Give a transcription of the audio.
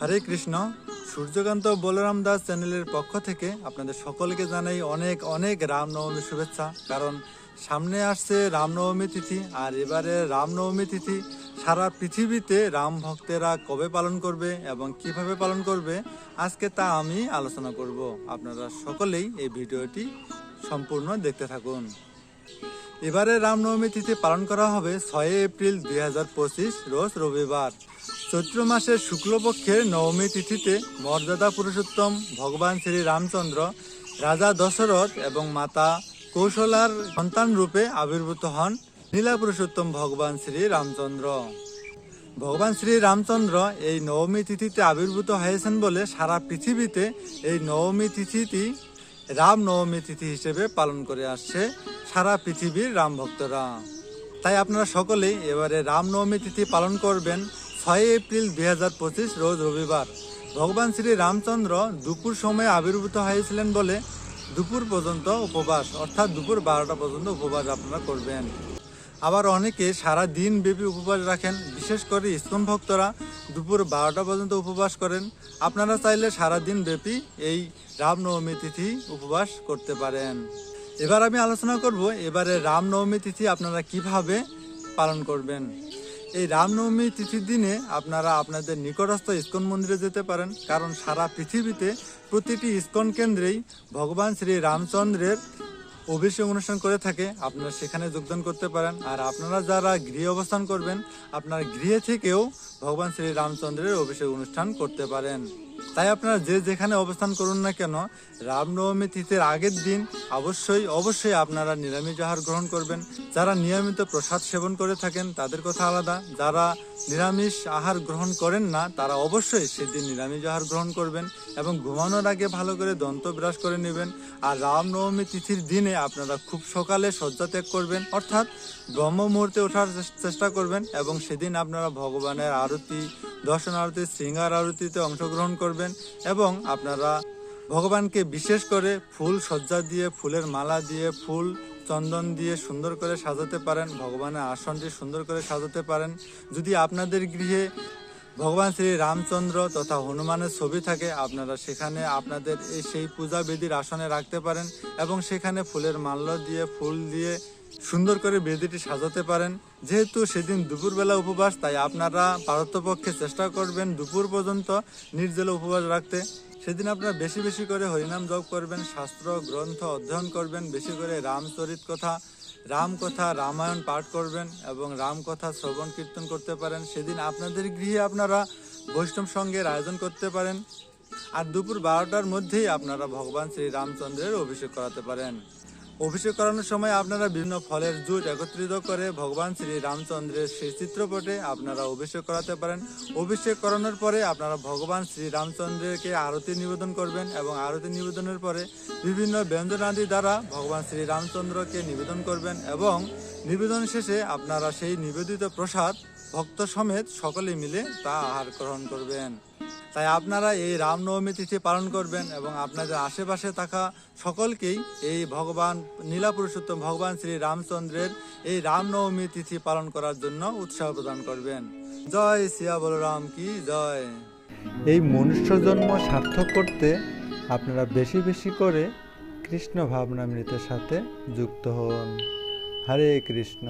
হরে কৃষ্ণ। সূর্যকান্ত বলরাম দাস চ্যানেলের পক্ষ থেকে আপনাদের সকলকে জানাই অনেক অনেক রামনবমী শুভেচ্ছা। কারণ সামনে আসছে রামনবমী তিথি, আর এবারে রামনবমী তিথি সারা পৃথিবীতে রাম ভক্তেরা কবে পালন করবে এবং কীভাবে পালন করবে, আজকে তা আমি আলোচনা করব। আপনারা সকলেই এই ভিডিওটি সম্পূর্ণ দেখতে থাকুন। এবারে রামনবমী তিথি পালন করা হবে ছয় এপ্রিল দুই হাজার পঁচিশ, রোজ রবিবার। চৈত্র মাসের শুক্লপক্ষের নবমী তিথিতে মর্যাদা পুরুষোত্তম ভগবান শ্রী রামচন্দ্র রাজা দশরথ এবং মাতা কৌশলার সন্তান রূপে আবির্ভূত হন নীলা পুরুষোত্তম ভগবান শ্রী রামচন্দ্র। ভগবান শ্রী রামচন্দ্র এই নবমী তিথিতে আবির্ভূত হয়েছেন বলে সারা পৃথিবীতে এই নবমী তিথিটি রাম নবমী তিথি হিসেবে পালন করে আসছে সারা পৃথিবীর রাম ভক্তরা তাই আপনারা সকলেই এবারে রামনবমী তিথি পালন করবেন ছয় এপ্রিল দুই হাজার পঁচিশ রোজ রবিবার। ভগবান শ্রী রামচন্দ্র দুপুর সময়ে আবির্ভূত হয়েছিলেন বলে দুপুর পর্যন্ত উপবাস, অর্থাৎ দুপুর বারোটা পর্যন্ত উপবাস আপনারা করবেন। আবার অনেকে সারা দিন ব্যাপী উপবাস রাখেন, বিশেষ করে ইস্কন ভক্তরা দুপুর বারোটা পর্যন্ত উপবাস করেন। আপনারা চাইলে সারা দিন ব্যাপী এই রামনবমী তিথি উপবাস করতে পারেন। এবার আমি আলোচনা করব এবারে রামনবমী তিথি আপনারা কীভাবে পালন করবেন? এই রামনবমী তিথির দিনে আপনারা আপনাদের নিকটস্থ ইস্কন মন্দিরে যেতে পারেন, কারণ সারা পৃথিবীতে প্রতিটি ইস্কন কেন্দ্রেই ভগবান শ্রী রামচন্দ্রের অভিষেক অনুষ্ঠান করে থাকে। আপনারা সেখানে যোগদান করতে পারেন। আর আপনারা যারা গৃহে অবস্থান করবেন, আপনার গৃহে থেকেও ভগবান শ্রী রামচন্দ্রের অভিষেক অনুষ্ঠান করতে পারেন। তাই আপনারা যে যেখানে অবস্থান করুন না কেন, রামনবমী তিথির আগের দিন অবশ্যই অবশ্যই আপনারা নিরামিষ আহার গ্রহণ করবেন। যারা নিয়মিত প্রসাদ সেবন করে থাকেন, তাদের কথা আলাদা। যারা নিরামিষ আহার গ্রহণ করেন না, তারা অবশ্যই সেদিন নিরামিষ আহার গ্রহণ করবেন এবং ঘুমানোর আগে ভালো করে দন্ত ব্রাশ করে নেবেন। আর রামনবমী তিথির দিনে আপনারা খুব সকালে শয্যা ত্যাগ করবেন, অর্থাৎ ব্রহ্ম মুহূর্তে ওঠার চেষ্টা করবেন এবং সেদিন আপনারা ভগবানের আরতি দর্শন আরতি শৃঙ্গার আরতিতে অংশগ্রহণ করবেন এবং আপনারা ভগবানকে বিশেষ করে ফুল সজ্জা দিয়ে, ফুলের মালা দিয়ে, ফুল চন্দন দিয়ে সুন্দর করে সাজাতে পারেন, ভগবানের আসনটি সুন্দর করে সাজাতে পারেন। যদি আপনাদের গৃহে ভগবান শ্রী রামচন্দ্র তথা হনুমানের ছবি থাকে, আপনারা সেখানে আপনাদের এই সেই পূজা বেদির আসনে রাখতে পারেন এবং সেখানে ফুলের মাল্য দিয়ে, ফুল দিয়ে সুন্দর করে বেদিটি সাজাতে পারেন। যেহেতু সেদিন দুপুরবেলা উপবাস, তাই আপনারা পারতপক্ষে চেষ্টা করবেন দুপুর পর্যন্ত নির্জলে উপবাস রাখতে। সেদিন আপনারা বেশি বেশি করে হরিনাম জপ করবেন, শাস্ত্র, গ্রন্থ অধ্যয়ন করবেন, বেশি করে রামচরিত কথা রাম কথা রামায়ণ পাঠ করবেন এবং রাম কথা শ্রবণ কীর্তন করতে পারেন। সেদিন আপনাদের গৃহে আপনারা বৈষ্ণব সঙ্গের আয়োজন করতে পারেন। আর দুপুর বারোটার মধ্যেই আপনারা ভগবান শ্রী রামচন্দ্রের অভিষেক করাতে পারেন। অভিষেক করানোর সময় আপনারা বিভিন্ন ফলের জুট একত্রিত করে ভগবান শ্রী রামচন্দ্রের সেই চিত্রপটে আপনারা অভিষেক করাতে পারেন। অভিষেক করানোর পরে আপনারা ভগবান শ্রী রামচন্দ্রকে আরতি নিবেদন করবেন এবং আরতি নিবেদনের পরে বিভিন্ন ব্যঞ্জনাদি দ্বারা ভগবান শ্রী রামচন্দ্রকে নিবেদন করবেন এবং নিবেদন শেষে আপনারা সেই নিবেদিত প্রসাদ ভক্ত সমেত সকলে মিলে তা আহার গ্রহণ করবেন। তাই আপনারা এই রামনবমী তিথি পালন করবেন এবং আপনাদের আশেপাশে থাকা সকলকেই এই ভগবান নীলা পুরুষোত্তম, ভগবান শ্রী রামচন্দ্রের এই রামনবমী তিথি পালন করার জন্য উৎসাহ প্রদান করবেন। জয় সিয়া বলরাম কি জয়। এই মনুষ্য জন্ম সার্থক করতে আপনারা বেশি বেশি করে কৃষ্ণ ভাবনামৃতের সাথে যুক্ত হন। হরে কৃষ্ণ।